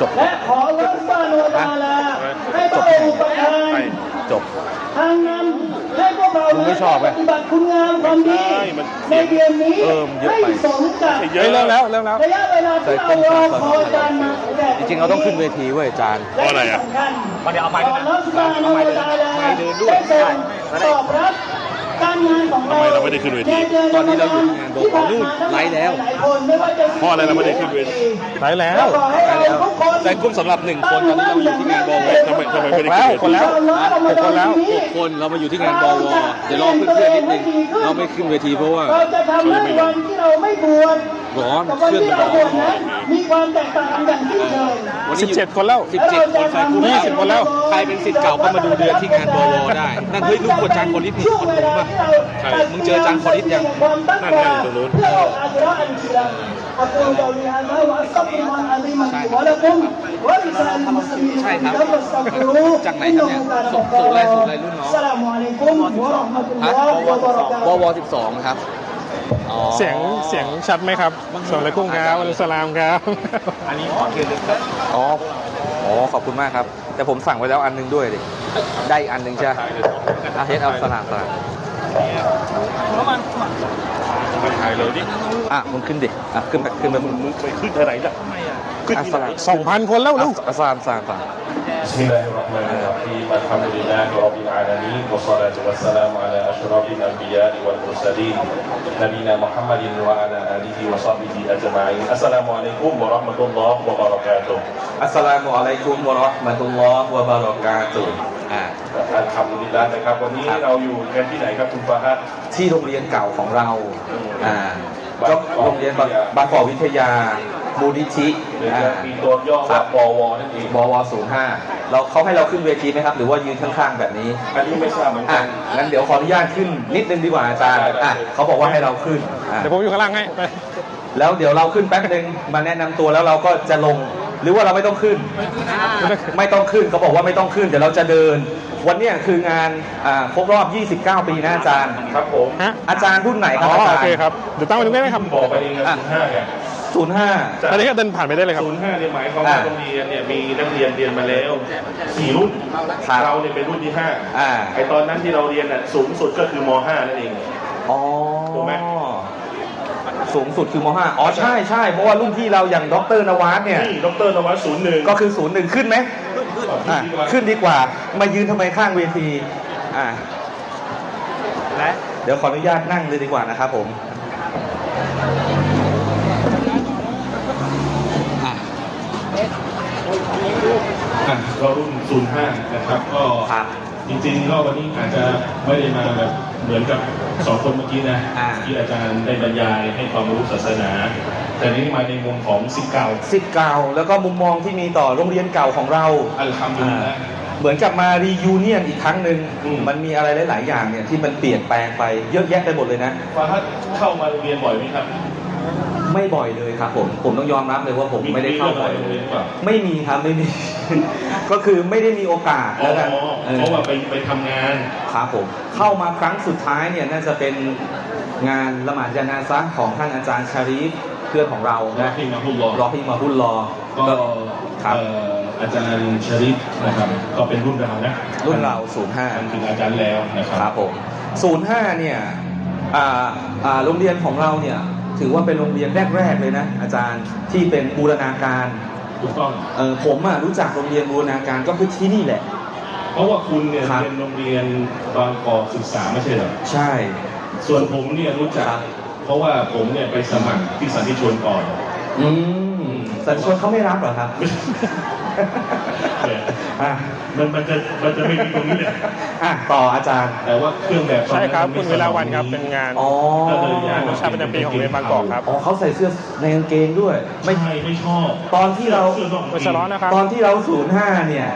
จบ และขอรัสบานุตาลาให้พระองค์ประทานจบทางนำให้พวกเรามึงไม่ชอบไหมปฏิบัติคุณงามความดีใช่มันในเดือนนี้เออมันเยอะให้ไปสมกับเยเฮ้ยอะเริ่มแล้วเริ่มแล้วระยะเวลาที่เรารอคอยการมาแบบจริงๆเราต้องขึ้นเวทีเว้ยอาจารย์และเพราะอะไรอะที่สำคัญเดี๋ยวเอาไม้ด้วยนะขอรัสบานุตาลาไม้เดินด้วยได้ทรงตอบรับ การงานของเราทำไมเราไม่ได้ขึ้นเวทีตอนนี้เราอยู่ที่งานโดมของนู่นไลฟ์แล้วหลายคนไม่ว่าจะเพราะอะไรเราไม่ได้ขึ้นเวทีไปแล้วแล้วขอให้เราทุกคนแต่กลุ่มสำหรับหนึ่งคนตอนนี้เราอยู่ที่งานบวทำไมทำไมหไม่กได้แล้วขึ้นหเวกทีคนแล้วหกคนแล้วหกคนเรามาอยู่ที่งานบวเดี๋ยวรอเพื่อนๆนิดนึงเราไม่ขึ้นเวทีเพราะว่าเราจะทำให้วันที่เราไม่บวช ร้อนกับวันเครื่องที่มันเราร้อบวนชนั้นมีความแตกต่างกันอย่างสิ้นเชิงวันนี้17คนแล้วสิบเจ็ดคนใส่กุ้งยี่สิบคนแล้ว ใครเป็นสิทธิ์เก่าก็มาดูเดือนที่งานบวได้ นั่นเฮ้ยลูกคนจานคนนิดนี่ช่วงคนเวรู้ลาป่ะที่เรามึงเจอจานคอริสยังความตั้งนั่นใจนั่นอยู่ตรงนู้นเพื่ออาจระอันชิรังอักูลกาวลีฮะซาว่าอัสตัฆฟิรุลลอฮ์อะลีมันวะละกุมวะลิซาลิลมุสลิมีนใช่ครับอัสตัฆฟิรุจากไหนครับเนี่ยส่งส่งไลน์ส่งไลน์รุ่นน้องอัสสลามุอะลัยกุมวะเราะห์มะตุลลอฮ์วะบะเราะกาตุบฮ์วสิบสองครับอ๋อ เสียงเสียงชัดไหมครับสวัสดีกุ้งครับวันสลามครับ อันนี้ขอเชิญเลยครับอ๋ออ๋อขอบคุณมากครับ แต่ผมสั่งไว้แล้วอันหนึงด้วยดิได้อีกอันหนึงใช่ไหมอาเฮดเอาสลามสลามไปถ่ายเลยดิอะมึงขึ้นดิอะขึ้นไปขึ้นไปมึงมึงไปขึ้นที่ไหนล่ะ ขึ้น อ่ะ ที่ ส ไหน ลาม สองพันคนแล้วลูก อ่ะสลามสลามสลาม بسم الله الرحمن الرحيم الحمد لله رب العالمين والصلاة والسلام على أشرف الأنبياء والمرسلين نبينا محمد وعلى آله وصحبه أجمعين السلام عليكم ورحمة الله وبركاته อัสสลามุอะลัยกุมวะเราะห์มะตุลลอฮ์วะบารอกาตุฮ์อ่า อัลฮัมดุลิลลาห์นะครับวันนี้เราอยู่กันที่ไหนครับคุณฟาฮัด ที่โรงเรียนเก่าของเรา อ่า ก็โรงเรียนบางบางกอกวิทยา มูลนิธิหรืออ่าจะมีตัวย่อว่าบวนั่นเองบวศูนย์ห้าเราเขาให้เราขึ้นเวทีไหมครับ หรือว่ายืนข้างๆแบบนี้อันนี้ไม่ทราบเหมือนอะกันงั้นเดี๋ยวขออนุญาตขึ้นนิดนึงดีกว่าอาจารย์ได้ได้อะเขาบอกว่าให้เราขึ้นอะเดี๋ยวผมอยู่ข้างล่างให้ไปแล้วเดี๋ยวเราขึ้นแป๊บนึงมาแนะนำตัวแล้วเราก็จะลง หรือว่าเราไม่ต้องขึ้น ไม่ต้องขึ้นเขาบอกว่าไม่ต้องขึ้นเดี๋ยวเราจะเดิน วันเนี้ยคืองานอ่าครบรอบ 29 ปีนะอาจารย์ ครับผมฮะอาจารย์รุ่นไหนคอ๋รับออาจารโอย์ เคครับเดี๋ยวตั้งไว้ตรงนี้ไหมครับ บอกไปเองนะศูนย์ห้าเนี่ย ศูนย์ห้าอันนี้ก็เดินผ่านไปได้เลยครับ ศูนย์ห้าเนี่ยหมายความว่าอ่าโรงเรียนเนี่ยมีนักเรียนเรียนมาแล้วสี่รุ่นครับเราเนี่ยเป็นรุ่นที่ห้าอ่า ไอตอนนั้นที่เราเรียนน่ะสูงสุดก็คือมห้านั่นเอง อ๋อถูกไหม สูงสุดคือมห้าอ๋อใช่ใช่เพราะว่ารุ่นพี่เราอย่างดรนวัดเนี่ย นี่ดรนวัตศูนย์หนึ่งก็คือศูนย์หนึ่งขึ้นไหมอะขึ้นดีกว่า มายืนทำไมข้างเวที อะเดี๋ยวขออนุญาตนั่งเลยดีกว่านะครับผมอะ อะเรารุ่นศูนย์ห้านะครับ ก็ครับ จริงๆก็วันนี้อาจจะไม่ได้มาแบบเหมือนกับสองคนเมื่อกี้นะ อ่า ที่อาจารย์ได้บรรยายให้ความรู้ศาสนา แต่นี้มาในมุมของสิษย์เก่าสิทธิ์เก่าแล้วก็มุมมองที่มีต่อโรงเรียนเก่าของเรา อัลฮัมดุลิลละ เหมือนกับมารียูเนียนอีกครั้งหนึ่งอืม มันมีอะไรหลาย ๆ อย่างเนี่ยที่มันเปลี่ยนแปลงไปเยอะแยะไปหมดเลยนะ ฟาฮัดเข้ามาโรงเรียนบ่อยไหมครับ ไม่บ่อยเลยครับ ผม ผมต้องยอมรับเลยว่าผมไม่ได้เข้าบ่อยโรงเรียนหรือเปล่าไม่มีครับไม่มี ก็คือไม่ได้มีโอกาสอ๋อแล้วกันเพราะว่าไปไปทำงานครับผม เข้ามาครั้งสุดท้ายเนี่ยน่าจะเป็นงานละหมาดยานาซะของท่านอาจารย์ชารีฟเพื่อนของเรารอนะฮิมาฮุลลอฮ์รอพี่มาฮุลลอก็ครับเอ่ออาจารย์ชริฟนะครับก็เป็นรุ่นเรานะรุ่นเรา 05ท่านคืออาจารย์แล้วนะคครัรับบผม05เนี่ยอ่าอ่าโรงเรียนของเราเนี่ย ถือว่าเป็นโรงเรียนแรก ๆ เลยนะ อาจารย์ที่เป็นบูรณาการถูกต้องเออผมอะรู้จักโรงเรียนบูรณาการก็คือที่นี่แหละ เพราะว่าคุณเนี่ยครับ เรียนโรงเรียนบางกอกศึกษาไม่ใช่เหรอใช่ ส่วนผมเนี่ยรู้จัก ครับ เพราะว่าผมเนี่ยไปสมัครที่สันติชนก่อน อืมสัญชนเขาไม่รับเหรอครับ อะมันมันจะมันจะไม่มีตรงนี้เลยอะต่ออาจารย์ แต่ว่าเครื่องแบบตอนใช่นั้นครับ มันคุณไม่เวลาวันสครับมัยเป็นงานอ๋อก็เลยอยากชาติประจำปีของโรงเรียนบางกอกครับอ๋อเขาใส่เสื้อในกางเกงด้วย ไม่ไม่ใช่ไม่ชอบตอนที่เรา สื้อนอกไม่สล้อนะครับ ตอนที่เราศูนย์ห้าเนี่ย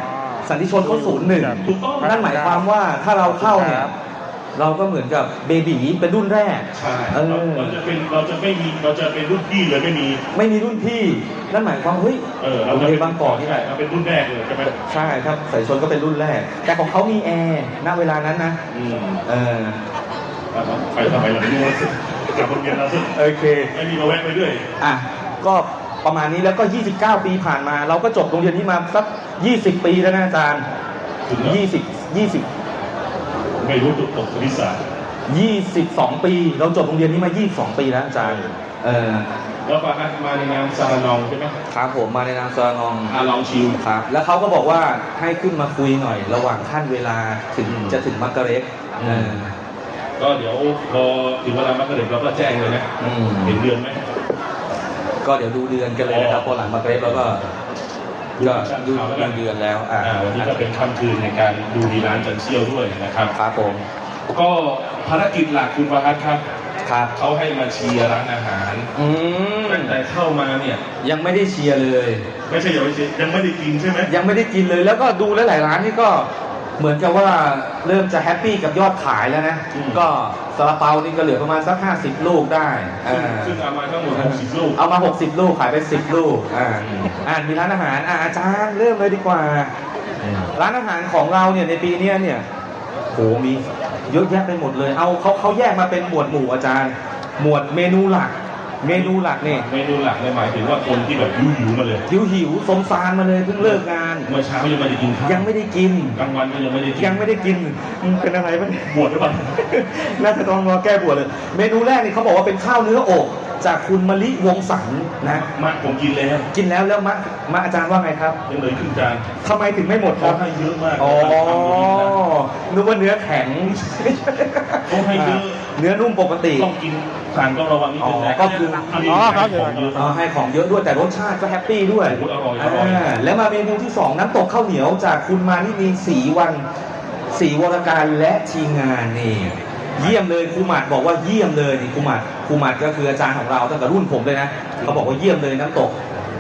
สันติชนเขาศูนย์หนึ่งถูกต้อง นั่นหมายความว่าถ้าเราเข้าเนี่ย เราก็เหมือนกับเบบีเป็นรุ่นแรกใช่เอเราอเราจะเป็นเราจะไม่มีเราจะเป็นรุ่นพี่เลยไม่มี ไม่มีรุ่นพี่นั่นหมายความเฮ้ยเออโรเรางจะเรียเป็นบางกอกนี่แหละเราเป็นรุ่นแรกเลยจะเป็นใช่ครับสายชนก็เป็นรุ่นแรก แต่ของเขามีแอร์ณเวลานั้นนะอืมเออไปทำไมหลังนู้นกลับโรงเรียนเราซึ่งโอเคไม่มีมาแวะไปเรื่อยอะก็ประมาณนี้แล้วก็ 29 ปีผ่านมา เราก็จบโรงเรียนนี้มาสัก 20 ปีแล้วนะอาจารย์ถึงแล้ว20 20 ไม่รู้ตุกตกคณิตศาสตร์22 ปี เราจบโรงเรียนนี้มา 22 ปีแล้วอาจารย์เออแล้วฟาฮัดมาในนามซาลานองใช่ไหมครับผมมาในนามซานองอาลองชิวครับ แล้วเขาก็บอกว่าให้ขึ้นมาคุยหน่อย ระหว่างขั้นเวลาถึงอืมจะถึงมักกะเร็กเออก็เดี๋ยวพอถึงเวลามักกะเร็บเราก็แจ้งเลยนะอืมเห็นเดือนไหมก็เดี๋ยวดูเดือนกันเลยนะครับอ๋พออหลังมักกะเร็กแล้วก็ ก็ดูดูเดือนแล้วอ่าอ่าวันนี้ก็เป็นค่ำคืนในการดูดีร้านจันเซี่ยวด้วยนะครับครับผมก็ภารกิจหลักคุณฟาฮัดครับครับเขาให้มาเชียร์ร้านอาหารอืมตั้งแต่เข้ามาเนี่ยยังไม่ได้เชียร์เลย ไม่ใช่อย่าไปเชียร์ยังไม่ได้กินใช่ไหมยังไม่ได้กินเลยแล้วก็ดูแล้วหลายร้านนี่ก็เหมือนกับว่าเริ่มจะแฮปปี้กับยอดขายแล้วนะก็ ซาลาเปานี่ก็เหลือประมาณสัก50ลูกได้ซึ่งอ่าซึ่งเอามาทั้งหมด60ลูก เอามา60ลูกขายไป10ลูกอ่าอ่ามีร้านอาหารอ่าอาจารย์เริ่มเลยดีกว่า ร้านอาหารของเราเนี่ยในปีเนี้ยเนี่ยโหมีเยอะแยะไปหมดเลย เอาเขาเขาแยกมาเป็นหมวดหมู่อาจารย์ หมวดเมนูหลัก เมนูหลักเนี่ยเมนูหลักเนี่ยหมายถึงว่าคนที่แบบหิวๆมาเลยหิวหิวๆสมซานมาเลยเพิ่งเลิกงานเมื่อเช้ายังไม่ได้กินข้าวยังไม่ได้กินกลางวันก็ยังไม่ได้กินยังไม่ได้กินอืมเป็นอะไรบ้างเนี่ยบวชหรือเปล่าน่าจะต้องรอแก้บวชเลย เมนูแรกนี่เขาบอกว่าเป็นข้าวเนื้ออกจากคุณมะลิวงศ์สันนะมาผมกินแล้วกินแล้วแล้วมะมะอาจารย์ว่าไงครับยังเหลือครึ่งจานทำไมถึงไม่หมดคเขารับให้เยอะมากอ๋อทำดีนะนึกว่าเนื้อแข็งเขาให้เยอะ เนื้อนุ่มปกติต้องกินทานต้องระวังนิดนึงนะอ๋อก็คืออ๋อครับของเยอะอ๋อให้ของเยอะด้วยแต่รสชาติก็แฮปปี้ด้วยโอ้โหอร่อยอร่อยาแล้วมาเมนูที่สองน้ำตกข้าวเหนียวจากคุณมานินีสีวันสีวรการและทีมงานนี่ เยี่ยมเลยครูหมัดบอกว่าเยี่ยมเลยนี่ครูหมัดครูหมัดก็คืออาจารย์ของเราตั้งแต่รุ่นผมเลยนะเขาบอกว่าเยี่ยมเลยน้ำตก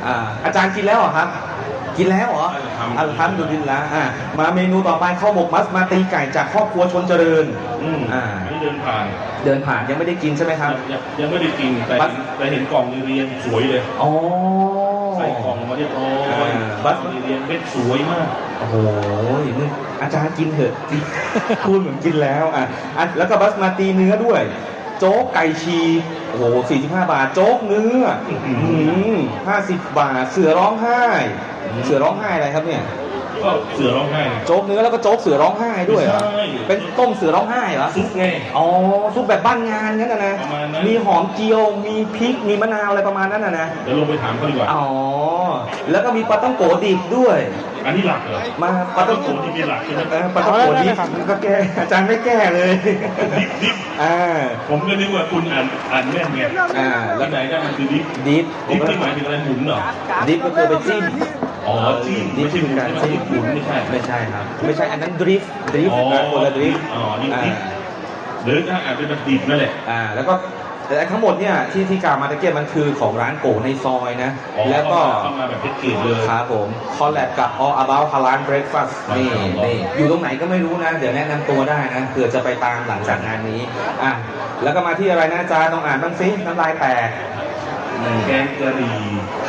อ่าอาจารย์กินแล้วเหรอครับ กินแล้วเหรออัลฮัมดุลิลละอ่ามาเมนูต่อไปข้าวหมกมัสมาตีไก่จากครอบครัวชนเจริญอืมอ่าอันนี้เดินผ่านเดินผ่านยังไม่ได้กินใช่ไหมครับ ยังยังไม่ได้กินแต่บัส แต่เห็นกล่องเรียนสวยเลยอ๋อ ใส่กล่องมาเรียบร้อยอ่าบัสเรียนเป็นสวยมาก โอ้โหมึงอาจารย์กินเถอะ พูดเหมือนกินแล้วอะอะแล้วก็บัสมาตีเนื้อด้วย โจ๊กไก่ชี โอ้โห45บาทโจ๊กเนื้อห้าสิบบาท เสือร้องไห้ เสือร้องไห้อะไรครับเนี่ย ก็เสือร้องไห้ โจ๊กเนื้อแล้วก็โจ๊กเสือร้องไห้ด้วยเหรอไม่ใช่ เป็นต้มเสือร้องไห้เหรอ ซุปไง อ๋อซุปแบบบ้านงานงั้นนะนะ ประมาณนั้น มีหอมเจียว มีพริก มีมะนาวอะไรประมาณนั้นนะนะ เดี๋ยวลงไปถามเขาดีกว่า อ๋อ แล้วก็มีปลาต้องโกดิบด้วย อันนี้หลักเหรอมาปปลาลาต้ต้อองงโกโกที่มีหลักใช่ไหมเออปลาต้องโกดิบก็แก้อาจารย์ไม่แก้เลย ดิบดิบอ่า ผมก็นึกว่าคุณอ่านอ่านแม่นไงอ่า แล้วไหนได้มันคือดิบดิฟดิบที่หมายถึงอะไรหมุนเหรอดิฟก็คือไปจิ้ม อ๋อจิ้มดิฟไม่ใช่หมุนการใช่ไหมจิ้มหมุนไม่ใช่ไม่ใช่ครับ ไม่ใช่อันนั้นดริฟต์ดริฟต์อ๋อคนละดริฟต์อ๋อนี่อ่าดิบหรือถ้าอ่านเป็นแบบดิบนั่นแหละอ่าแล้วก็แต่ทั้งหมดเนี่ยที่ที่กล่าวมาตะเกียบมันคือของร้านโกในซอยนะอ๋อแล้วก็เข้ามาแบบเพชรเกตเลยครับผมคอลแลบกับ All About Halal Breakfast นี่ครับนี่อยู่ตรงไหนก็ไม่รู้นะ เดี๋ยวแนะนำตัวได้นะเผื่อจะไปตามหลังจากงานนี้อะแล้วก็มาที่อะไรนะอาจารย์ต้องอ่านบ้างสิน้ำลายแตกอืม แกงกะหรี่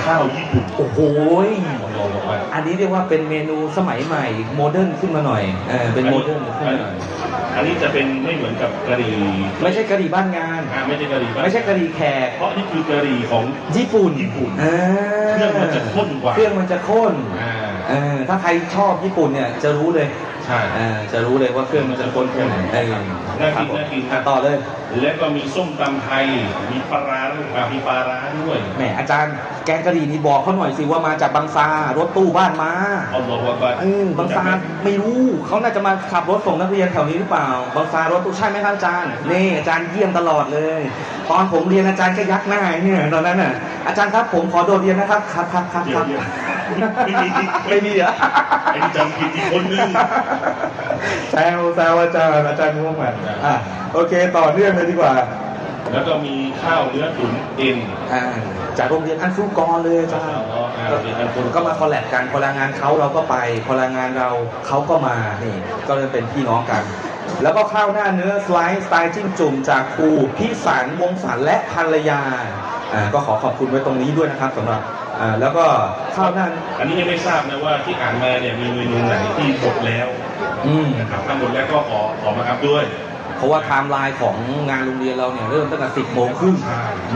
ข้าวญี่ปุ่นโอ้โหยลองลงไปอันนี้เรียกว่าเป็นเมนูสมัยใหม่โมเดิร์นขึ้นมาหน่อยเออเป็นโมเดิร์นขึ้นมาหน่อยอันนี้จะเป็นไม่เหมือนกับกะหรี่ไม่ใช่กะหรี่บ้านงาน อ่าไม่ใช่กะหรี่บ้านไม่ใช่กะหรี่แขก เพราะนี่คือกะหรี่ของญี่ปุ่นญี่ปุ่นอ่าเครื่องมันจะข้นกว่าเครื่องมันจะข้นอ่าเออถ้าใครชอบญี่ปุ่นเนี่ยจะรู้เลย ใช่อ่าจะรู้เลยว่าเครื่องมันจะข้นแค่ไหนเออน่าครักิบนผมน่ากินอะต่อเลย แล้วก็มีส้มตำไทย มีปลาร้าด้วยอะมีปลาร้าด้วยแหมอาจารย์แกงกะหรี่นี่บอกเขาหน่อยสิว่ามาจากบางซารถตู้บ้านมาเอาบอกว่าบ้านเออบางซาไม่รู้เขาน่าจะมาขับรถส่งนักเรียนแถวนี้หรือเปล่าบางซารถตู้ใช่ไหมครับอาจารย์นี่อาจารย์เยี่ยมตลอดเลย ตอนผมเรียนอาจารย์ก็ยักหน้าเนี่ยตอนนั้นน่ะอาจารย์ครับผมขอโดดเรียนนะครับครับครับครับเดี๋คยวรับเดี๋ยว ไม่มีไม่มีเหรอไอ้นี่จำผิดอีกคนนึงแซวแซวอาจารย์อาจารย์ง่วงมันอะโอเค ต่อเนื่องเลยดีกว่า แล้วก็มีข้าวเนื้อตุ๋นเอ็นอ่าจากโรงเรียนอันฟุกรเลยอาจารย์อ๋ออ่าโรงเรียนอันฟุกรก็มาคอลแลบกันพลังงานเขาเราก็ไปพลังงานเราเขาก็มานี่ก็เลยเป็นพี่น้องกัน แล้วก็ข้าวหน้าเนื้อสไลซ์สไตล์จิ้มจุ่มจากครูพิสารวงศารและภรรยาอ่าก็ขอขอบคุณไว้ตรงนี้ด้วยนะครับสำหรับ อ่าแล้วก็ข้าวหน้าอันนี้ยังไม่ทราบนะว่าที่อ่านมาเนี่ยมีเมนูไหนที่หมดแล้วอืมนะครับถ้าหมดแล้วก็ขอขอมาครับด้วย เพราะว่าไทม์ไลน์ของงานโรงเรียนเราเนี่ยเริ่มตั้งแต่สิบโมงครึ่ง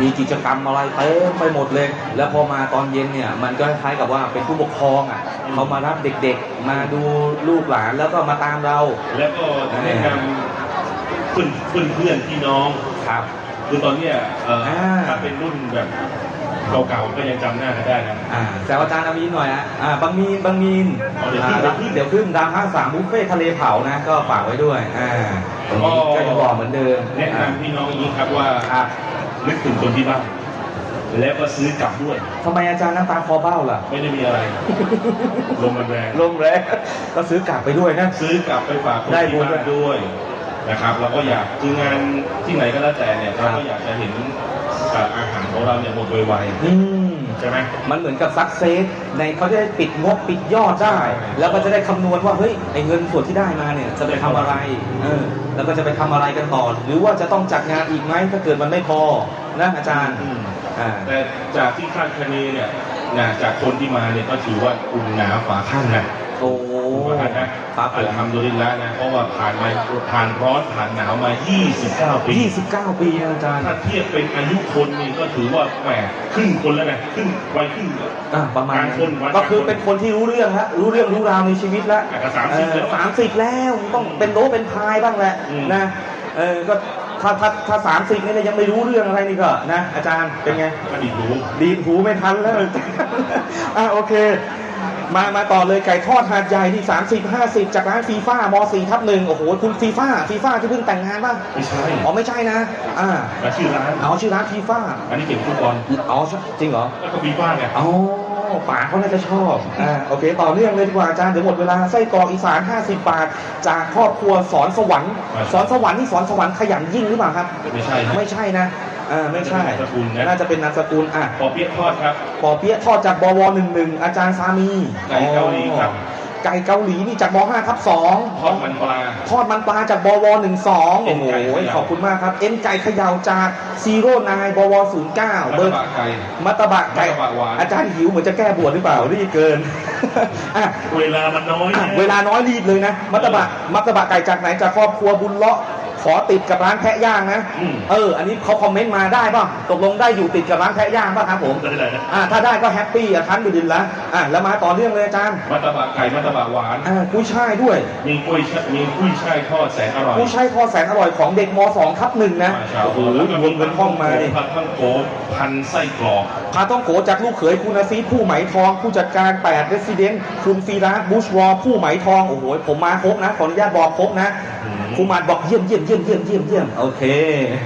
มีกิจกรรมอะไรเต็มไปหมดเลย แล้วพอมาตอนเย็นเนี่ยมันก็คล้ายกับว่าเป็นผู้ปกครองอะเขามารับเด็กๆ มาดูลูกหลานแล้วก็มาตามเรา แล้วก็แนะนำเพื่อนเพื่อนเพื่อนพี่น้องครับคือตอนเนี้ยเอ่ออาถ้าเป็นรุ่นแบบ เก่าๆก็ยังจำหน้ากันได้นะ อ่าแต่ว่าอาจารย์อามีนหน่อยอะอ่าบางมีนบางมีนเอาเดี๋ยวขึ้น อ่าเดี๋ยวขึ้นดาวห้าสามบุฟเฟ่ทะเลเผานะ ก็ฝากไว้ด้วยอ่าตรงนี้ก็ยังรอเหมือนเดิมแนะนำพี่น้องอย่างนี้ครับว่าครับนึกถึงคนที่บ้านแล้วก็ซื้อกลับด้วย ทำไมอาจารย์น้ำตาคอเบ้าล่ะ ไม่ได้มีอะไรลมมันแรงลมแรงก็ซื้อกลับไปด้วยนะ ซื้อกลับไปฝากคนได้ที่บุญบ้านด้วยนะครับเราก็อยากคืองานที่ไหนก็แล้วแต่เนี่ยครัเราบ ก็อยากจะเห็น อ่าอาหารของเราเนี่ยหมดไวอืม ๆใช่ไหม มันเหมือนกับซักเซสในเขาจะได้ปิดงบปิดยอดได้แล้วก็จะได้คำนวณว่าเฮ้ยไอ้เงินส่วนที่ได้มาเนี่ยจะไปทำอะไรเออแล้วก็จะไปทำอะไรกันต่อ หรือว่าจะต้องจัดงานอีกไหมถ้าเกิดมันไม่พอนะอาจารย์อืม อ่า แต่จากที่คาดคะเนเนี่ยนะจากคนที่มาเนี่ยก็ถือว่าอุ่นหนาฝาข้างนะ โอ้ฝาข้างนะ ครับผอัลมฮัมดุลิลละนะเพราะว่าผ่านมาผ่านร้อนผ่านหนาวมา 29 ปี 29 ปีนะอาจารย์ถ้าเทียบเป็นอายุคนนี่ก็ถือว่าแหมครึ่งคนแล้วนะครึ่งวัยครึ่งอ่าประมาณกลางนั้นคนวัยก็คือกลางคนเป็นคนที่รู้เรื่องฮะรู้เรื่องรู้ราวในชีวิตแล้วอะก็30แล้ว สามสิบแล้วต้องเป็นโลเป็นพายบ้างแหละอืมนะเออก็ถ้าถ้าถ้าสามสิบเนี่ยยังไม่รู้เรื่องอะไรนี่ก็นะอาจารย์เป็นไง ก็ดีรู้ ดีดหูไม่ทันแล้ว อะโอเค มามาต่อเลยไก่ทอดหาดใหญ่ที่สามสิบห้าสิบจากร้านฟีฟ่ามสี่ทับหนึ่งโอ้โหคุณฟีฟ่าฟีฟ่าที่เพิ่งแต่งงานป่ะไม่ใช่อ๋อไม่ใช่นะอ่าแต่ชื่อร้านเอาชื่อร้านฟีฟ่าอันนี้เก่งฟุตบอลอ๋อจริงเหรอแล้วก็ฟีฟ่าไงอ๋อ ป๋าเขาน่าจะชอบอ่าโอเค ต่อเนื่องเลยดีกว่าอาจารย์เดี๋ยวหมดเวลาไส้กรอกอีสาน50 บาท จากครอบครัวสอนสวรรค์ สอนสวรรค์นี่สอนสวรรค์ขยันยิ่งหรือเปล่าครับ ไม่ใช่นะไม่ใช่นะอ่าไม่ใช่น่าจะเป็นนามสกุลนะ น่าจะเป็นนามสกุลอะปอเปี๊ยะทอดครับ ปอเปี๊ยะทอดจากบวหนึ่งหนึ่งอาจารย์สามีไก่เกาหลีครับ ไก่เกาหลีนี่จากบห้าทับสองทอดมันปลาทอดมันปลาจากบวหนึ่งสองเอ็โอ้นโหไก่เขย่าขอบคุณมากครับ เอ็นไก่เขยาวจากซีโร่นายบวศูนย์เก้ามัตเบอตร์บะไก่มัตตบะไก่มัตตบะหวานอาจารย์หิวเหมือนจะแก้บวชหรือเปล่ารีบเกินอะเวลามันน้อยอะนะเวลาน้อยรีบเลยนะ มัตตบะมัตตบะไก่จากไหนจากครอบครัวบุญเลาะข อติดกับร้านแพะย่างนะ อืม เออ อันนี้เขาคอมเมนต์มาได้ป่ะ ตกลงได้อยู่ติดกับร้านแพะย่างป่ะครับผมได้เลยนะอ่า ถ้าได้ก็แฮปปี้อะทันดูดินละอะแล้วมาต่อเนื่องเลยอาจารย์ มัตตบะไก่มัตตบะหวาน อ่ากุ้ยช่ายด้วย มีกุ้ยช่ายมีกุ้ยช่ายทอดแสนอร่อยกุ้ยช่ายทอดแสนอร่อยของเด็กม 2 ทับหนึ่งนะมาเช้าโอ้โหแล้วก็รวมเงินห้องมาดิ ผัดข้าวโขพันไส้กรอก พาต้องโขจากลูกเขยคุณอาซีผู้ไหมทอง ผู้จัดการ8 Resident คุณฟีรัสบุชวอลผู้ไหมทอง โอ้โห ผมมาครบนะ ขออนุญาตบอกครบนะอืม ครูมาดบอกเยี่ยมเยี่ยมเยี่ยมเยี่ยมเยี่ยมเยี่ยมโอเค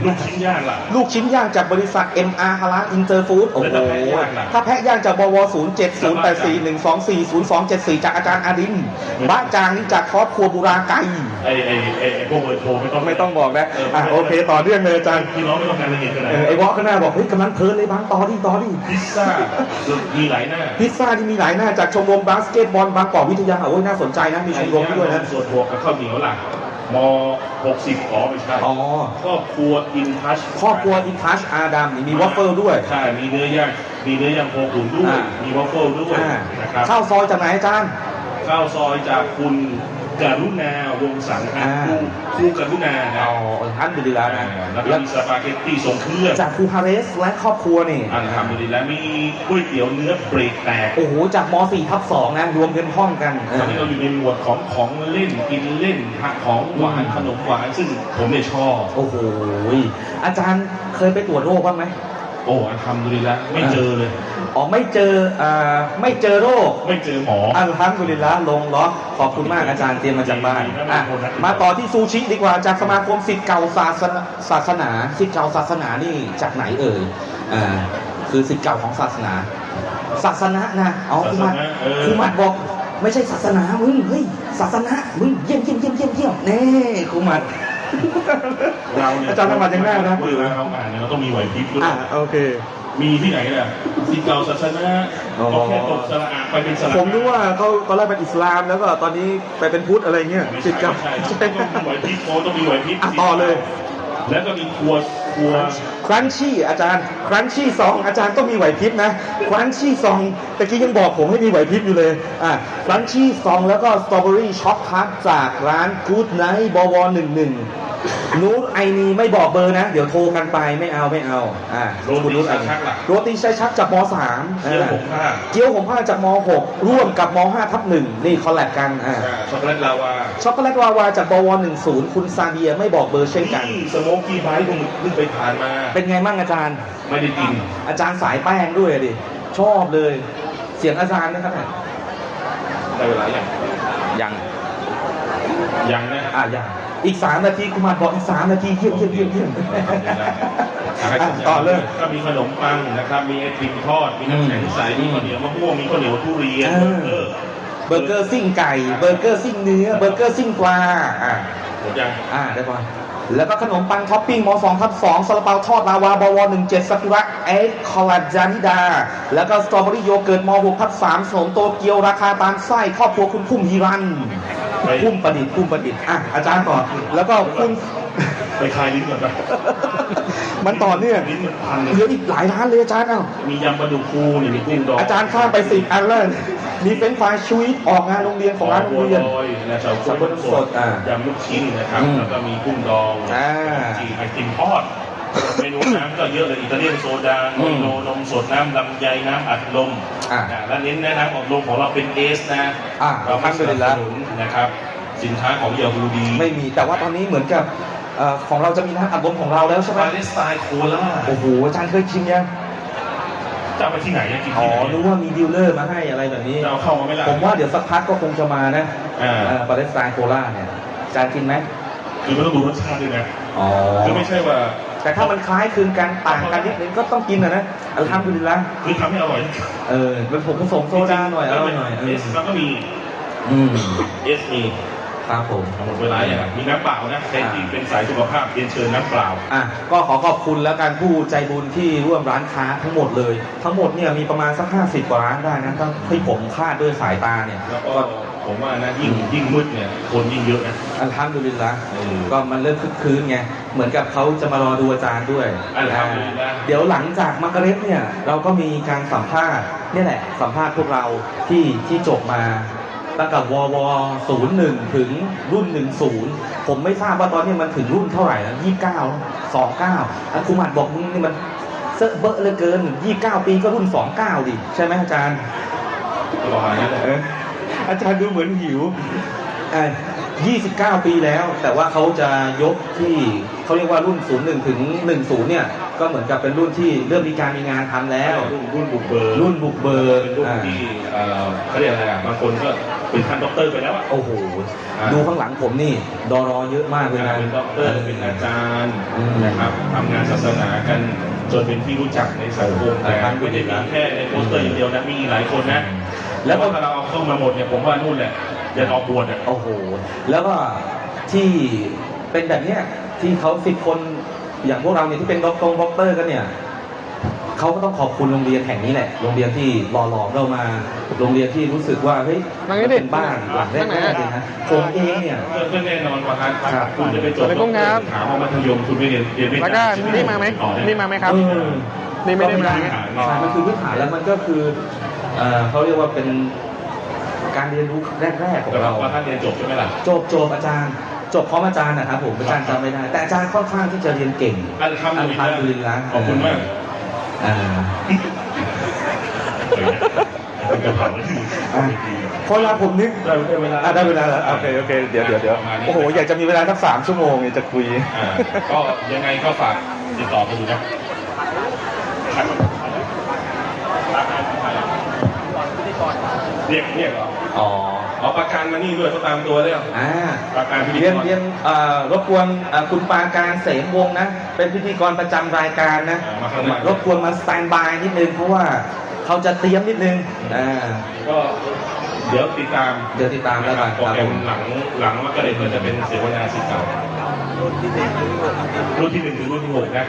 ลูกชิ้นย่างล่ะ ลูกชิ้นย่างจากบริษัท MR ฮาลานอินเตอร์ฟู้ดโอ้โหแล้วถ้าแพะย่างล่ะ ถ้าแพะย่างจากบว0 7 0 8 4 1 2 4 0 2 7 4 จากอาจารย์อาดินบ้าจางนี่จากครอบครัวบุราไกไอ้ไอ้ไอ้ไอ้พวกเบอร์โทรไม่ต้องไม่ต้องบอกนะเอออะโอเคต่อเนื่องเลยอาจารย์พี่น้องไม่ต้องการละเอียดขนาดเออนั้นไอ้วอข้างหน้าบอกเฮ้ยกำลังเพลินเลยบางต่อดิต่อดิพิซซ่ามีหลายหน้าพิซซ่าที่มีหลายหน้าจากชมรมบาสเกตบอลบางกอกวิทยาโอ้ยน่าสนใจนะมีชมรมด้วยนะส่วนบวกกับข้าวเหนียวล่ะ ม60อ๋อไม่ใช่อ๋อ ครอบครัวอินทัชครอบครัวอินทัชอาดัมนี่มีวอฟเฟิลด้วย ใช่ มีเนื้อย่างมีเนื้อย่างโคขุนด้วย อ่ามีวอฟเฟิลด้วยอ่านะครับข้าวซอยจากไหนอาจารย์ ข้าวซอยจากคุณ กรุณาวงสังนะอ่าครูครูกรุณานะอ๋อท่านดูดีแล้วนะแล้วก็แล้วมีสปาเกตตี้ทรงเครื่องจากครูฮาเรสและครอบครัวนี่อันทำดีแล้วมีก๋วยเตี๋ยวเนื้อเบรกแตกโอ้โหจากม .4 ทับ2นะรวมเงินห้องกันเอตออนนี้เราอยู่ในหมวดของของเล่นกินเล่นผักของหวานขนมหวานซึ่งผมเนี่ยชอบโอ้โหอาจารย์เคยไปตรวจโรคบ้างไหม โอ้อันทำดีแล้วไม่เจอเลย อ๋อไม่เจออ่าไม่เจอโรค ไม่เจอหมออัลฮัมดุลิลละลงล็อกขอบคุณมากอาจารย์เตรียมมาจากบ้านอะมาต่อที่ซูชิดีกว่าจากสมาคมสิทธิ์เก่าศาสนาศาสนาสิทธิ์เก่าศาสนานี่จากไหนเอ่ยอ่าคือสิทธิ์เก่าของศาสนา ศาสนานะอ๋อคุณมัดศาสนาเออคุณมัดบอกไม่ใช่ศาสนามึงเฮ้ยศาสนามึงเยี่ยมเยี่ยมเยี่ยมเยี่ยมเยี่ยมเน่คุณมัด เราเนี่ยอาจารย์ธรรมะยังแรกนะเวลาเราอ่านเนี่ยเราต้องมีไหวพริบด้วยอะโอเค มีที่ไหนล่ะสิเก่าศาสนาอ๋อก็แค่ตกสระอะไปเป็นสระผมรู้ว่าเขาตอนแรกเป็นอิสลามแล้วก็ตอนนี้ไปเป็นพุทธอะไรเงี้ยไม่สิใช่ทธิ์เก่าไม่ใช่ต้องมีไหวพริบโอ้ต้องมีไหวพริบอะต่อเลย แล้วก็มีครัวครัวครันชี่อาจารย์ครันชี่ซองอาจารย์ต้องมีไหวพริบนะครันชี่ซองตะกี้ยังบอกผมให้มีไหวพริบอยู่เลยอะครันชี่ซองแล้วก็สตรอเบอรี่ช็อกคัพจากร้านกู๊ดไนท์บวหนึ่งหนึ่งนูตไอนีไม่บอกเบอร์นะ เดี๋ยวโทรกันไปไม่เอาไม่เอาอ่าโรตีคุณนูตไอชาชักล่ะโรตีชาชักจากมสามเกี๊ยวผมผ้าเกี๊ยวผมผ้าจากมหกร่วมกับมห้าทับหนึ่งนี่คอลแลบกันอ่าอ่าช็อกโกแลตลาวาช็อกโกแลตวาวาจากบวหนึ่งศูนย์คุณซาเดียไม่บอกเบอร์เช่นกันที่สโมกกี้ไบท์ผมเพิ่งไปทานมา เป็นไงมั่งอาจารย์ ไม่ได้กิน อาจารย์สายแป้งด้วยดิ ชอบเลย เสียงอาจารย์นะครับได้เวลาอย่างยังยังนะอะยังอีกสามนาทีคุณมาบอกอีกสามนาทีเยี่ยมเยี่ยมเยี่ยมเยี่ยมอะต่อเลยก็มีขนมปังนะครับ มีไอติมทอด มีน้ำแข็งใส มีข้าวเหนียวมะม่วง มีข้าวเหนียวทุเรียนเออเบอร์เกอร์ซิ่งไก่ เบอร์เกอร์ซิ่งเนื้อ เบอร์เกอร์ซิ่งปลา อะหมดยังอ่าได้ป่ะ แล้วก็ขนมปังท็อปปิ้งมสองทับสองซาลาเปาทอดลาวาบวหนึ่งเจ็ดซากิระเอ็กคอลลาจานิดา แล้วก็สตรอเบอรี่โยเกิร์ตมหกทับสามขนมโตเกียวราคาตามไส้ครอบครัวคุณพุ่มฮีรันพุ่มประดิษฐ์พุ่มประดิษฐ์อะอาจารย์ต่อแล้วก็คุณไปคลายลิ้นก่อนนะ มันต่อเนื่องลิ้นมันพันเลยเหลืออีกหลายร้านเลยอาจารย์เอ้ามียำปลาดุกฟูนี่มีกุ้งดองอาจารย์ข้ามไปสิบอันเลยมีเฟรนช์ฟรายชูวิตออกงานโรงเรียนของร้านโรงเรียนบัวลอยนะชาวกล้วยสับปะรดสดอะยำลูกชิ้นนะครับอืมแล้วก็มีกุ้งดองอ่าจีไอติมทอดเมนูน้ำก็เยอะเลยอิตาเลียนโซดาอืโนมโนนมสดน้ำลำไยน้ำอัดลมอะอ่าและเน้นแนะนำอัดลมของเราเป็นเอสนะอะเราไม่สนับอัลฮัมดุลิลละสนุนนะครับสินค้าของยาฮูดีไม่มีแต่ว่าตอนนี้เหมือนกับเอ่อของเราจะมีน้ำอัดลมของเราแล้วใช่ไหมปาเลสไตน์โคลาโอ้โหอาจารย์เคยชิมยังจะเอาไปที่ไหนอะกินอ๋อที่ไหนรู้ว่ามีดีลเลอร์มาให้อะไรแบบนี้ จะเอาเข้ามาไหม่ล่ะ ผมว่าเดี๋ยวสักพักก็คงจะมานะอ่าปาเลสไตน์โคราชเนี่ยอาจารย์กินไหมคือไม่ต้องดูรสชาติด้วยนะอ๋อ คือไม่ใช่ว่าแต่ถ้ามันคล้ายคลึงกันต่างกันนิดนึงก็ต้องกินนะนะอัลฮัมดุลิลละคือทำให้อร่อยเออเป็นผมผสมโซดาหน่อยอร่อยหน่อยเอเออสแล้วก็มีอืม เอสมี ครับผม หมดเวลาอย่างมีน้ำเปล่านะใครที่เป็นสายสุขภาพเรียนเชิญน้ำเปล่า อะก็ขอขอบคุณแล้วกันผู้ใจบุญที่ร่วมร้านค้าทั้งหมดเลย ทั้งหมดเนี่ยมีประมาณสักห้าสิบกว่าร้านได้นะถ้าที่ผมคาดด้วยสายตาเนี่ย แล้วก็ก็ผมว่านะยิ่งยิ่งมืดเนี่ยคนยิ่งเยอะนะ อัลฮัมดุลิลละเออก็มันเริ่มคึกคืนไง เหมือนกับเขาจะมารอดูอาจารย์ด้วยอัลฮัมดุลิลละเดี๋ยวหลังจากมักกะเร็บเนี่ย เราก็มีการสัมภาษณ์เนี่ยแหละ สัมภาษณ์พวกเราที่ที่จบมา ตั้งแต่ววศูนย์หนึ่งถึงรุ่นหนึ่งศูนย์ผมไม่ทราบว่าตอนนี้มันถึงรุ่นเท่าไหร่แล้วยี่สิบเก้าสองเก้าอันคุมัดบอกมึงนี่มันเซอะเบอะเหลือเกินยี่สิบเก้าปีก็รุ่นสองเก้าดิใช่ไหมอาจารย์ประมาณนั้นแหละเอออาจารย์ดูเหมือนหิวอ่า 29 ปีแล้ว แต่ว่าเขาจะยกที่เขาเรียกว่ารุ่น 01 ถึง 10 เนี่ย ก็เหมือนกับเป็นรุ่นที่เริ่มมีการมีงานทำแล้ว รุ่นรุ่นบุกเบิร์รุ่นบุกเบิกเป็นรุ่นอ่าที่เอ่อเขาเรียกอะไรอะบางคนก็เป็นท่านด็อกเตอร์ไปแล้วอะโอ้โหอ่าดูข้างหลังผมนี่ ดอรอเยอะมากเลยนะเป็นด็อกเตอร์เป็นอาจารย์อืมนะครับทำงานศาสนากันจนเป็นที่รู้จักในสังคมอ่าแต่ไม่ได้มีแค่ในโปสเตอร์อย่างเดียวนะมีหลายคนนะแล้แล้ววก็ถ้าเราเอาเข้ามาหมดเนี่ยผมว่านู่นแหละ ยันออกบวชอะโอ้โห แล้วก็ที่เป็นแบบเนี้ยที่เขาสิบคนอย่างพวกเราเนี่ยที่เป็นด็อกตงด็อกเตอร์กันเนี่ยเขาก็ต้องขอบคุณโรงเรียนแห่งนี้แหละ โรงเรียนที่หล่อหลอมเรามา โรงเรียนที่รู้สึกว่าเฮ้ยนั่งมันี่นดิเป็นบ้านหลังแรกๆเลยนะผมเองเนี่ยก็แน่นอนว่าครับครับคุณจะไปจบสวัสดีครับถามว่ามัธยมคุณไม่เรียนเรียนไม่แล้วก็ได้ใช่ไหนี่มาไหมอ๋อเนี่ยนี่มาไหมครับเออนี่ไม่ได้มาก็ใช่มันคือพื้นฐานแล้วมันก็คือเอ่อเขาเรียกว่าเป็น การเรียนรู้แรกๆของแต่เราว่าท่านเรียนจบใช่ไหมล่ะ จบจบอาจารย์ จบพร้อมอาจารย์นะครับผมอาจารย์จำไม่ได้ แต่อาจารย์ค่อนข้างที่จะเรียนเก่งอัลฮัมดุลิลอัลฮัมดุลิลลาละห์ขอบคุณมากอ่าเออจะเผาที่อะเพราะเวลาผมนึกได้ได้เวลาอะได้เวลาแล้วโอเคโอเคเดี๋ยวเดี๋ยวเดี๋ยวประมาณนี้โอ้โหอยากจะมีเวลาสักสามชั่วโมงเนี่ยจะคุย อ่าก็ยังไงก็ฝากติดต่อมาดูนะ เรียกเรียกเหรออ๋อเอาประกันมานี่ด้วยเขาตามตัวแล้วอ่าประกันพิธีกเรียนรเรียนเอ่อรบกวนเอ่อคุณปาการเสมวงศ์นะ เป็นพิธีกรประจำรายการนะ อ่ามาข้างหน้ารบกวนมาสแตนบายนิดนึงเพราะว่าเขาจะเตรียมนิดนึงอ่าก็เดี๋ยวติดตามเดี๋ยวติดตามแล้วกันโปรครับแกรผมมหลังหลังมันก็เลยจะเป็นเสวนาสิทธิ์เก่ารุ่นที่หนึ่งถึงรุ่นที่หกนะ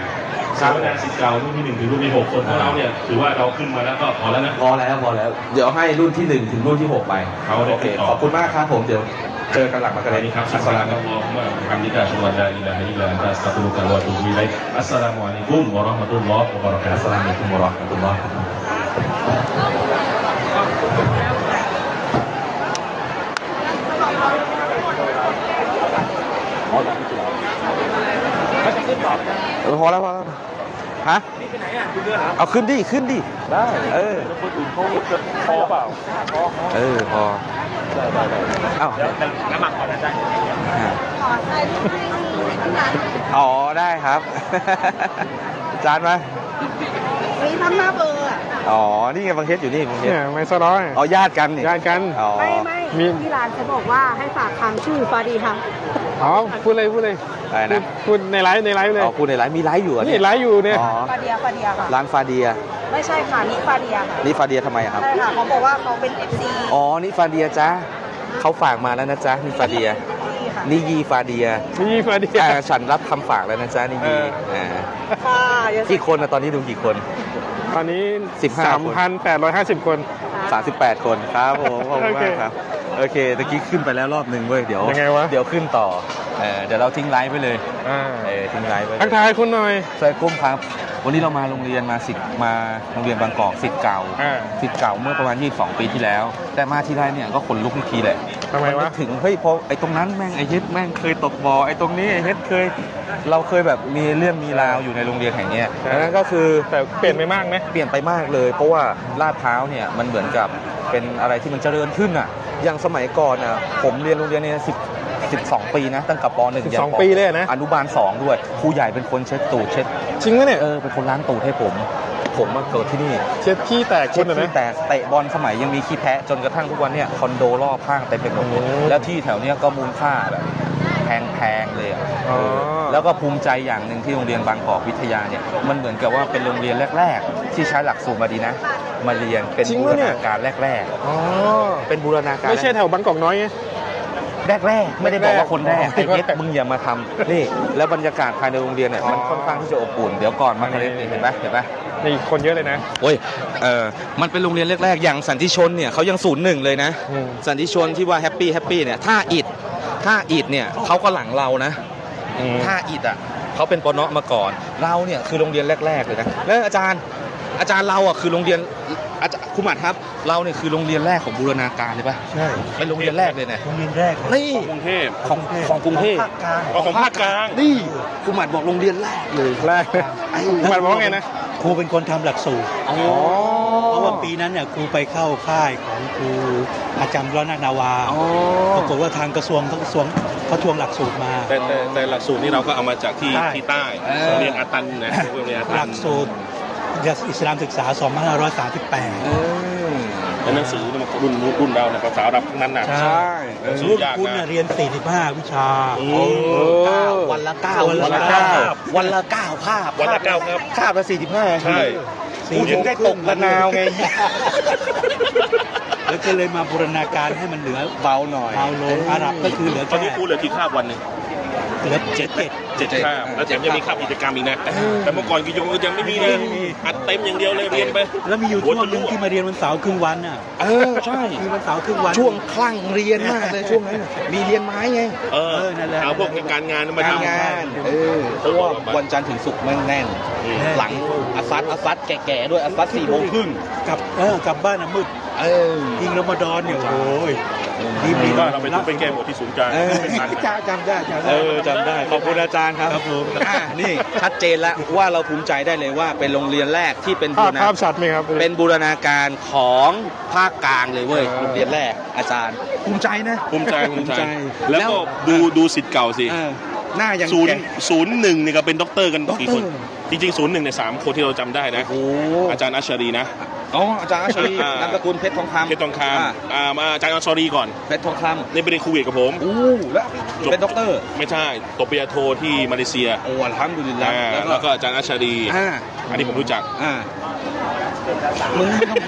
เสวนาสิทธิ์เก่ารุ่นที่หนึ่งถึงรุ่นที่หกคนพวกเราเนี่ยถือว่าเราขึ้นมาแล้วก็พอแล้วนะ พอแล้วพอแล้ว เดี๋ยวให้รุ่นที่หนึ่งถึงรุ่นที่หกไปเขาได้โอเคขอบคุณมากครับผม เดี๋ยวเจอกันหลังมากระสเด็วัสนดีครับอัอัสสสลาลามุมุอะลัยกุมวะฮัมดิกะชวะลาอิลาฮะอิลลัลลอฮ์อัสตัฆฟิรุกะวะอะตูบิอิลัยอัสสลามุอะลัยกุมวะเราะห์มะตุลลอฮ์วะบะเราะกาอัสตุสฮ์ ลามุอะลัยกุมวะเราะห์มะตุลลอฮ์พอแล้วพอแล้ว ฮะเอาขึ้นดิขึ้นดิได้เออคนอื่นเขาจะพอเปล่าเออพอเอ้าน้ำหมักก่อนนะจ๊ะอ๋อได้ครับ จานมามีทำหน้าเบอร์ อะอ๋อ นี่ไงบางเทสอยู่นี่บางเทสเนี่ยไม่สะร้อยอ๋อญาติกันนี่ญาติกัน อ๋อ ไม่ไม่มี ที่ร้านเขาบอกว่าให้ฝากคำชื่อฟาดีค่ะอ๋อพูดเลยพูดเลยอะไรนะ พูดพูดในไลฟ์ในไลฟ์เลยอ๋อพูดในไลฟ์มีไลฟ์อยู่เหรอนี่เนี่ยไลฟ์อยู่เนี่ยอ๋อฟาเดียฟาเดียค่ะ ร้านฟาเดีย ไม่ใช่ค่ะนี่ฟาเดียค่ะนี่ฟาเดียทำไมอะครับ ใช่ค่ะเขาบอกว่าเขาเป็น FC อ๋อ นี่ฟาเดียจ้าเขาฝากมาแล้วนะจ๊ะนี่ฟาเดีย นี่ค่ะนี่ยีฟาเดียนี่ฟาเดียอ่าฉันรับคำฝากแล้วนะจ๊ะนี่ยีเอออ่า ค่ะยังกี่คนนะตอนนี้ดูกี่คน ตอนนี้15สามพันแปดร้อยห้าสิบคน 38 คนครับผมขอบคุณโอเคมากครับ โอเคตะกี้ขึ้นไปแล้วรอบหนึ่งเว้ยเดี๋ยวยังไงวะ เดี๋ยวขึ้นต่อเออเดี๋ยวเราทิ้งไลฟ์ไปเลยอ่าเออทิ้งไลฟ์ไปเลยทักทายคุณหน่อยซอยกุ้มครับ วันนี้เรามาโรงเรียนมาสิทธิ์มาโรงเรียนบางกอกสิทธิ์เก่าอ่า สิทธิ์เก่าเมื่อประมาณ 22 ปีที่แล้ว แต่มาที่ไรเนี่ยก็ขนลุกทุกทีแหละ ทำไมวะนนึกถึงเฮ้ยพอไอ้ตรงนั้นแม่งไอ้เฮ็ดแม่งเคยตกบ่อไอ้ตรงนี้ไอ้เฮ็ดเคย เราเคยแบบมีเรื่องมีราวอยู่ในโรงเรียนแห่งเนี้ยใช่ ดังนั้นก็คือแต่เปลี่ยนไปมากไหม เปลี่ยนไปมากเลย เพราะว่าลาดพร้าวเนี่ยมันเหมือนกับเป็นอะไรที่มันเจริญขึ้นอะอย่างสมัยก่อนอะผมเรียนโรงเรียนเนี่ยสิบ สิบสองปีนะตั้งแต่ปหนึ่งสิบยัสองปปีเลยนะอนุบาลสองด้วยครูใหญ่เป็นคนเช็ดตูดเช็ดจริงไหมเนี่ยเออเป็นคนล้างตูดให้ผม ผมมาเกิดที่นี่เช็ดขี้แตกคุเช็ณดเหรอที่นะแต่เตะบอลสมัยยังมีขี้แพะจนกระทั่งทุกวันเนี่ยคอนโดรอบข้างเต็มไปหมดโอ้โหแล้วที่แถวเนี้ยก็มูลค่าแบบแพงๆเลยอะอ๋อแล้วก็ภูมิใจอย่างหนึ่งที่โรงเรียนบางกอกวิทยาเนี่ยมันเหมือนกับว่าเป็นโรงเรียนแรก ๆ ที่ใช้หลักสูตรมาดีนะ มาเรียนเป็นจริงบูวะรเนี่ย ณาการแรกอ๋อ ๆ เป็นบูรณาการ ไม่ใช่แถวบางกอกน้อยไง แรกๆไม่ได้บอกว่าคนแรกแรกๆไอ้เน็ตมึงอย่ามาทำนี่ แล้วบรรยากาศภายในโรงเรียนเนี่ยมันอ๋อค่อนข้างที่จะอบอุ่นเดี๋ยวก่อนมาเรียนเห็นไหมเห็นไหม นี่คนเยอะเลยนะ โอ้ย เออมันเป็นโรงเรียนแรกๆ อย่างสันติชนเนี่ยเขายังศูนย์หนึ่งเลยนะ อืม สันติชนที่ว่าแฮปปี้แฮปปี้เนี่ย ถ้าอิดถ้าอิดเนี่ยเขาก็หลังเรานะ อืม ถ้าอิดอะเขาเป็นปนมาก่อน เราเนี่ยคือโรงเรียนแรก ๆ เลยนะ แล้วอาจารย์อาจารย์เราอะคือโรงเรียน อาจารย์ครูหมัดครับ เราเนี่ยคือโรงเรียนแรกของบูรณาการเลยป่ะใช่เป็นโรงเรียนแรกเลยเนี่ยโรงเรียนแรกนี่กรุงเทพของของกรุงเทพภาคกลางเอาของภาคกลางนี่ครูหมัดบอกโรงเรียนแรกเลยแรกเลยมันบอกว่าไงนะครูเป็นคนทำหลักสูตรอ๋อเพราะว่าปีนั้นเนี่ยครูไปเข้าค่ายของครูอาจารย์รนานาวาอ๋อปรากฏว่าทางกระทรวงทั้งกระทรวงเขาทวงหลักสูตรมา แต่แต่แต่หลักสูตรนี่เราก็เอามาจากที่ใช่ที่ใต้เออโรงเรียนอาตันนะโรงเรียนอาหตัลันกสูตร อิสลามศึกษา 2538เออแล้วหนังสือเนี่ยมันรุ่นรุ่นเราเนี่ยภาษาอาหรับทั้งนั้นนะใช่หนังสือรุ่นยากคุณนะน่ะเรียน 45 วิชาอืโอ้มเก้าวันละเก้าวันละเก้าเก้าวันละเก้าภาพวันละเก้าครับคาบละสี่สิบห้าใช่กูถึงได้ตกละนาวไงแล้วก็เลยมาบูรณาการให้มันเหลือเบาหน่อยเบาลงอาหรับก็คือเหลือตอนแค่นี้ครูเหลือกี่คาบวันหนึ่งเหลือเจ็ดเจ็ดเจ็ดคาบแล้วแถมยังมีคาบกิจกรรมอีกนะ แต่เมื่อก่อนกิจกรรมยังไม่มีเลยอัดเต็มอย่างเดียวเลยเรียนไป แล้วมีอยู่ช่วงหนึงที่มาเรียนวันเสาร์ครึ่งวันน่ะ เออใช่มีวันเสาร์ครึ่งวัน ช่วงคลั่งเรียนมากเลยช่วงนั้นน่ะมีเรียนไม้ไงเออเออนั่นแหละเอาพวกการงานมาการทำงานเออเพราะว่าวันจันทร์ถึงศุกร์แม่งแน่น หลังอาซัดอาซัดแก่ๆด้วยอาซัดสี่โมงครึ่งกลับเออกลับบ้านน่ะมืดเออยิงรอมฎอนเนี่ยโอ้ยรีบดีรีบว่าเราไปทุบเป็นแก้หมดที่ศูนย์กลางเออไม่ทันนะจำจำได้จำได้เออจำได้ขอบคุณอาจารย์ครับครับผมอะนี่ชัดเจนแล้วว่าเราภูมิใจได้เลยว่าเป็นโรงเรียนแรกที่เป็นบูภาพรณาภาพชัดไหมครับ เป็นบูรณาการของภาคกลางเลยเว้ยเออโรงเรียนแรกอาจารย์ ภูมิใจนะ ภูมิใจภูมิใจภูมิใจแล้วแล้วก็ดูดูสิทธิ์เก่าสิ เออ หน้ายังศูนย์แก่ศูนย์หนึ่งนี่ก็เป็นด็อกเตอร์กันด็อกกี่เตอคร์นจริงๆศูนย์หนึ่งในยสามคนที่เราจำได้นะ โอ้อาจารย์อัชรีนะ อ๋ออาจารย์อาชรีอ่านนามสกุลเพชรทองคำเพชรทองคอ่าำอ่ามาอาจารย์อัชรีก่อนเพชรทองคในประเด็นคูเวตกับผมำอู้แล้วจบ เป็นด็อกเตอร์ไม่ใช่ตบปริญญาโทที่มาเลเซียโอ้อัลฮัมดุลิลลาอ่าห์แล้วก็อาจารย์อัชรี อ่าอันนี้ผมรู้จัก อ่า มึงไม่ต้อง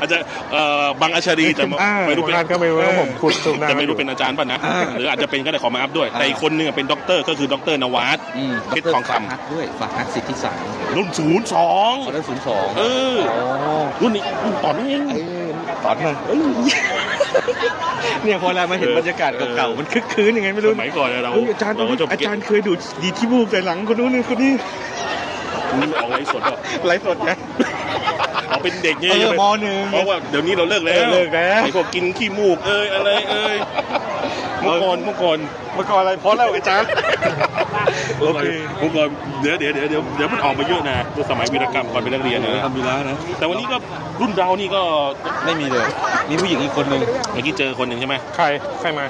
อาจจะเอ่อบางอัชรีแต่ไม่อ่าไม่รู้เป็นบางอันก็ไม่รู้ว่าผมขุดสูบน้ำจะไม่รู้เป็นอาจารย์ป่ะนะอ่าหรืออาจจะเป็นก็ได้ขอมาอัพด้วยอ่าแต่อีกคนนึงอะเป็นด็อกเตอร์ก็คือด็อกเตอร์นวัดอืมเพชรทองคำฝากฮักด้วยฝากฮักสิทธิสารรุ่นศูนย์สองเขาได้ศูนย์สองเออ โอ้รุ่นนี้รุ่นต่อเนื่องเออตอนมาเอ้ยเนี่ยพอเรามาเห็นบรรยากาศเก่าๆมันคึกคืนยังไงไม่รู้สมัยก่อนเนี่ยเราเฮ้ยอาจารย์เราก็จะอาจารย์เคยดูดดีที่มูกใส่หลังคนนู้นคนนี้ นี่ออกไลฟ์สดก็ไลฟ์สดไงเอาเป็นเด็กไงเออยังไมหนึ่งเพราะว่าเดี๋ยวนี้เราเลิกแล้วเออเลิกแล้วไอ้พวกกินขี้มูกเอ้ยอะไรเอ้ยเมื่อก่อนเมื่อก่อนเมื่อก่อนอะไรพอแล้วอาจารย์โอเคผมก่อนเดี๋ยวเดี๋ยวเดี๋ยวเดี๋ยวเดี๋ยวมันออกมาเยอะนะตัวสมัยวีรกรรมก่อนเป็นนักเรียนนะทำดีแล้วนะแต่วันนี้ก็รุ่นเรานี่ก็ไม่มีเลยมีผู้หญิงอีกคนนึงเมื่อกี้เจอคนหนึ่งใช่ไหมใครใครมา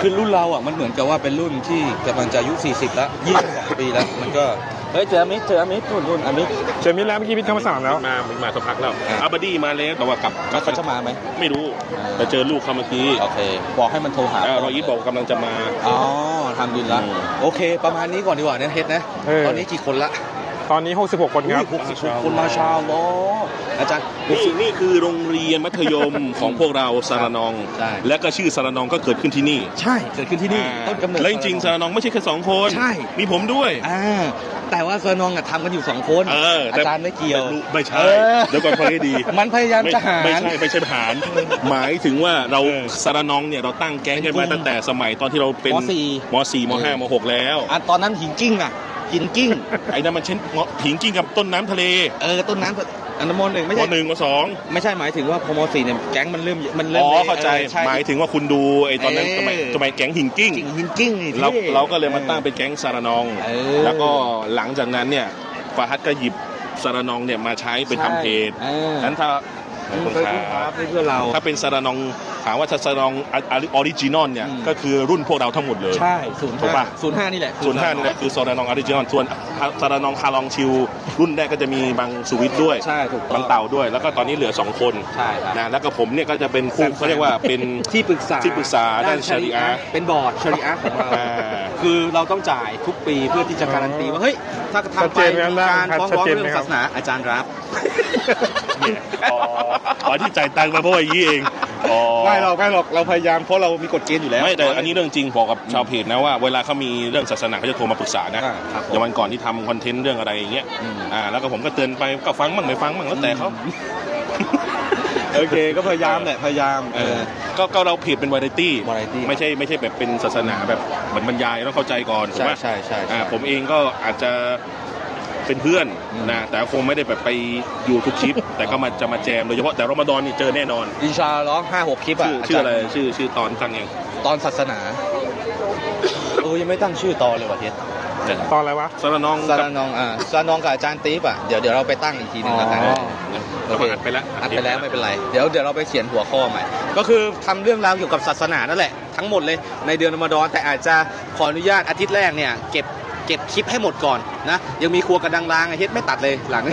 คือรุ่นเราอะมันเหมือนกับว่าเป็นรุ่นที่กำลังจะอายุ40แล้ว22ปีแล้วมันก็ เฮ้ยเจออมิตเจออมิตรุ่นรุ่นอมิตเจอมิตรแล้วเมื่อกี้มิตรธรรมศาสตร์แล้ว มามาสักพักแล้วอะอาบาดี้มาแล้วแต่ว่ากลับแล้วเขาจะมาไหมไม่รู้ แต่เจอลูกเขาเมื่อกี้ โอเค บอกให้มันโทรหาอ่ารอยยิปบอกกำลังจะมา อ๋อทำดีละอืมโอเค ประมาณนี้ก่อนดีกว่าเนี่ยเฮ็ดนะเออตอนนี้กี่คนละ ตอนนี้ 66 คนครับหกสิบหกคนมาชาโลอาจารย์นี่นี่คือโรงเรียนมัธยมของพวกเราสารนองใช่และก็ชื่อสารนองก็เกิดขึ้นที่นี่ ใช่ เกิดขึ้นที่นี่ต้นกำเนิดและจริงๆสารนองไม่ใช่แค่สองคน ใช่ มีผมด้วยอ่าแต่ว่าเซอร์นองอะทำกันอยู่สองคนเออแต่อาจารย์ไม่เกี่ยวแต่รู้ไม่ใช่เออเดี๋ยวก่อนฟังให้ดี มันพยายามจะหารไม่ใช่ไม่ใช่หาร หมายถึงว่าเราเออสารนองเนี่ยเราตั้งแก๊งกันเป็นมากลุ่มตั้งแต่สมัยตอนที่เราเป็นมสี่มสี่มห้ามหกแล้วอะตอนนั้นหินกิ้งอะ หินกิ้ง ไอ้นั่นมันเช่นหิงกิ้งกับต้นน้ำทะเลเออต้นน้ำอันนั้นมหนึ่งไม่มใช่หนึ่งมสองไม่ใช่หมายถึงว่าพอมสี่เนี่ยแก๊งมันเริ่มมันเริ่มอ๋อเข้าใจออช่ หมายถึงว่าคุณดูไอ้ตอนนั้นเออ สมัยสมัยแก๊งหิงกิ้งจริงหินกิ้งนี่เราท่ เราก็เลยมาตั้งเป็นแก๊งสารนอง เออ แล้วก็หลังจากนั้นเนี่ยฟาฮัดก็หยิบสารนองเนี่ยมาใช้เป็นทำเพจเออนั้นถ้าเออเคยพูดครับนี่เพื่อนเรา ถ้าเป็นสารนองถามว่าถ้าสารนองออริจินอลเนี่ยอืมก็คือรุ่นพวกเราทั้งหมดเลย ใช่ศูนย์ถูกปะศูนย์ห้านี่แหละส่วนห้านี่แหละคือสารนองออริจินอลส่วนสารนองคาลองชิว รุ่นแรกก็จะมีบางสุวิทย์ด้วยใช่ถูกต้องบางเต่าด้วย แล้วก็ตอนนี้เหลือ 2 คนใช่ครับนะแล้วก็ผมเนี่ยก็จะเป็นคู่เขาเรียกว่าเป็นที่ปรึกษาที่ปรึกษาด้านชาริอะห์เป็นบอร์ดชาริอะห์ของเราอ่าคือเราต้องจ่ายทุกปีเพื่อที่จะการันตีว่าเฮ้ยถ้าชัดทำเจไปนไหมมีครับการครับฟ้องชัดร้องเจนไหมเรื่องครับศาสนาอาจารย์รับเนี่ยอ๋ออ๋อที่จ่ายตังค์มาเพราะว่าอย่างนี้เองอ๋อ ไม่หรอกไม่หรอกเราพยายามเพราะเรามีกฎเกณฑ์อยู่แล้วไม่แต่อันนี้เรื่องจริงบอกกับชาวเพจนะว่าเวลาเขามีเรื่องศาสนาเขาจะโทรมาปรึกษานะอ่าครับผมอย่างวันก่อนที่ทำคอนเทนต์เรื่องอะไรอย่างเงี้ยอืมอ่าแล้วก็ผมก็เตือนไปก็ฟังบ้างไม่ฟังบ้างแล้วแต่เขาโอเคก็พยายามแหละพยายามเออก็ก็เราเพจเป็นวาไรตี้ variety ไม่ใช่ไม่ใช่แบบเป็นศาสนาแบบเหมือนบรรยายต้องเข้าใจก่อนถูกใช่ไหมใช่ใช่อ่าผมเองก็อาจจะ เป็นเพื่อนอืมนะแต่คงไม่ได้แบบไปอยู่ทุกคลิป แต่ก็มาจะมาแจมโดยเฉพาะแต่รอมฎอนนี่เจอแน่นอนอินชาร้องห้าหกคลิปอะชื่อชื่ออะไราจาย์ชื่อชื่อตอนตั้งยังตอนศาสนาเออยังไม่ตั้งชื่อตอนเลยว่ะเฮ็ดตอนอะไรวะสารนองซากับลานองอ่าซาลานองกับอาจารย์ติ๊บอะเดี๋ยวเดี๋ยวเราไปตั้งอีกทีหนึงแล้วกันอ๋อเราก็อัดไปแล้วอัดไปแล้วไม่เป็นไรเดี๋ยวเดี๋ยวเราไปเขียนหัวข้อใหม่ ก็คือทำเรื่องราวเกี่ยวกับศาสนานั่นแหละทั้งหมดเลยในเดือนรอมฎอนแต่อาจจะขออนุญาตอาทิตย์แรกเนี่ยเก็บ เก็บคลิปให้หมดก่อนนะยังมีครัวกระดังรางไอ้เฮ็ดไม่ตัดเลยหลัง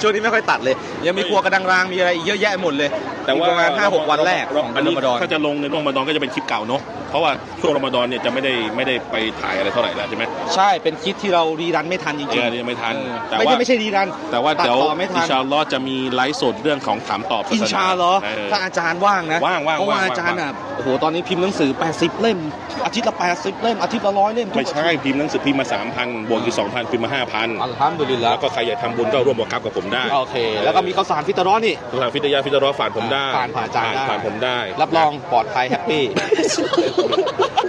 ช่วงนี้ไม่ค่อยตัดเลย ยังมีครัวกระดังรางมีอะไรอีกเยอะแยะหมดเลยแต่ว่าอีกประมาณห้าหกวันแรกของอันเดือนนี้รอมฎอนถ้าจะลงในรอมฎอนก็จะเป็นคลิปเก่าเนาะ เพราะว่าช่วงรอมฎอนเนี่ยจะไม่ได้ไม่ได้ไปถ่ายอะไรเท่าไหร่แล้วใช่ไหมใช่ เป็นคลิปที่เรารีรันไม่ทันจริงเออยังไม่ทันเออแต่ไม่ว่าใช่ไม่ใช่รีรันแต่ว่าตัดเดี๋ยวต่อไม่ทัอินนชาอัลลอฮ์จะมีไลฟ์สดเรื่องของถามตอบศสอินชาเหรอเออ ถ้าอาจารย์ว่างนะว่างว่างเพราะว่าว่างอาจารย์ว่าง อะโอ้โหตอนนี้พิมพ์หนังสือ 80 เล่ม อาทิตย์ละ 80 เล่ม อาทิตย์ละร้อยเล่มทุกไม่ใช่พิมพ์หนังสือพิมพ์มา3,000บวกอีก2,000พิมพ์มา5,000อัลฮัมดุลิลละแล้วก็ใครอยากทำบุญก็ร่วมบวกกับกับผมได้โอเค แล้วก็มีข้าวสารฟิตรอนี่ ทางฟิตยาฟิตรอฝานผมได้ผ่านผ่านอาจารย์ได้ ผ่านผมได้รับรองปลอดภัยแฮปปี้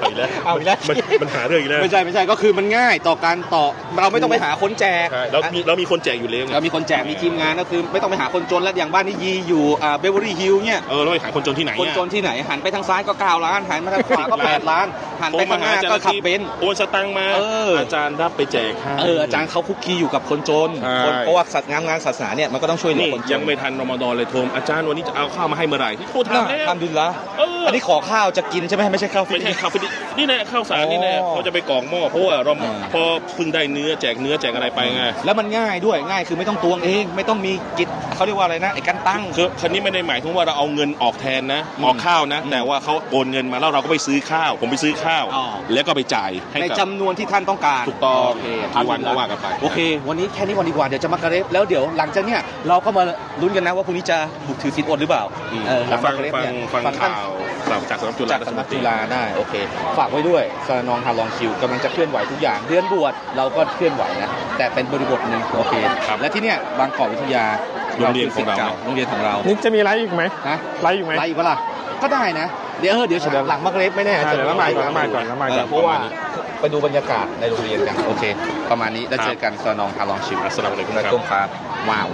ไปแล้วเอาอีกแล้ว มันมันหาเรื่องอีกแล้วไม่ใช่ไม่ใช่ก็คือมันง่ายต่อการต่อเราไม่ต้องไปหาคนแจกใช่เรามีเรามีคนแจกอยู่แล้วไงเรามีคนแจกมีทีมงานก็คือไม่ต้องไปหาคนจนแล้วอย่างบ้านนี้ยีอยู่อ่าเบเวอรี่ฮิลเนี่ยเออเราไปหาคนจนที่ไหนคนอะจนที่ไหนหันไปทางซ้ายก็9ล้านหันมาทางขวาก็8ล้านหันไปข้างหน้าก็ขับเบนซ์โอนสตังค์มาเอออจารย์รับไปแจกให้เอออาจารย์เขาคุกคีอยู่กับคนจนใช่คนเพราะว่าสัตว์งานงานศาสนาเนี่ยมันก็ต้องช่วยเหลือนี่คนจนยังไม่ทันรอมฎอนเลยโทมอาจารย์วันนี้จะเอาข้าวมาให้เมื่อไหร่ที่โทรน่าทำแล้วทำดีละเอออัอันนี้ขอข้าวจะกินใช่ไหมไม่ใช่ข้าวฟรีไม่ใช่ข้าวฟิตนี่แหละข้าวสารนี่แหละอ๋อ เขาจะไปกรอกหม้อเพราะว่าเราอ่าพอเพิ่งได้เนื้อแจกเนื้อแจกอะไรไปไงแล้วมันง่ายด้วยง่ายคือไม่ต้องตวงเอง ไม่ต้องมีกิจเขาเรียกว่าอะไรนะไอ้การตั้ง คือคันนี้ไม่ได้หมายถึงว่าเราเอาเงินออกแทนนะอืมออกข้าวนะอืมแต่ว่าเขาโอนเงินมาแล้วเราก็ไปซื้อข้าว ผมไปซื้อข้าว อ๋อ แล้วก็ไปจ่ายให้ในกับจำนวนที่ท่านต้องการถูกต้องโอเคกี่วันก็ว่ากันไป โอเค วันนี้แค่นี้ก่อนดีกว่าเดี๋ยวจะมากระเรฟแล้วเดี๋ยวหลังจากเนี้ยเราก็มาลุ้นกันนะว่าพรุ่งนี้จะบุกถือศีลอดหรือเปล่าอืมเออหลัฟังมากะเรฟฟังเนี่ยฟังท่านข่าวข่าวจากสำนักจุฬาจากสำนักจุฬาได้โอเค ฝากไว้ด้วยสนองฮาลองคิวกำลังจะเคลื่อนไหวทุกอย่างเดือนบวชเราก็เคลื่อนไหวนะแต่เป็นบริบทหนึ่งโอเคครับและที่เนี้ยบางกอกวิทยาโรงเรียนของเราก่โรงเรียนของเรานี่จะมีไลฟ์อีกไหมนะไลฟ์อีกไหมไล่อีกปะล่ะก็ได้นะเดี๋ยวเออเดี๋ยวฉากหลังมักเรฟไม่แน่ใช่เดี๋ยวละหมาดก่อนละหมาดก่อนละหมาดก่อนเพราะว่าไปดูบรรยากาศในโรงเรียนกันโอเค ประมาณนี้แล้วเจอกันสนองฮาลองชิวอัสสลามุอะลัยกุมและครับตุ้มครับว้าว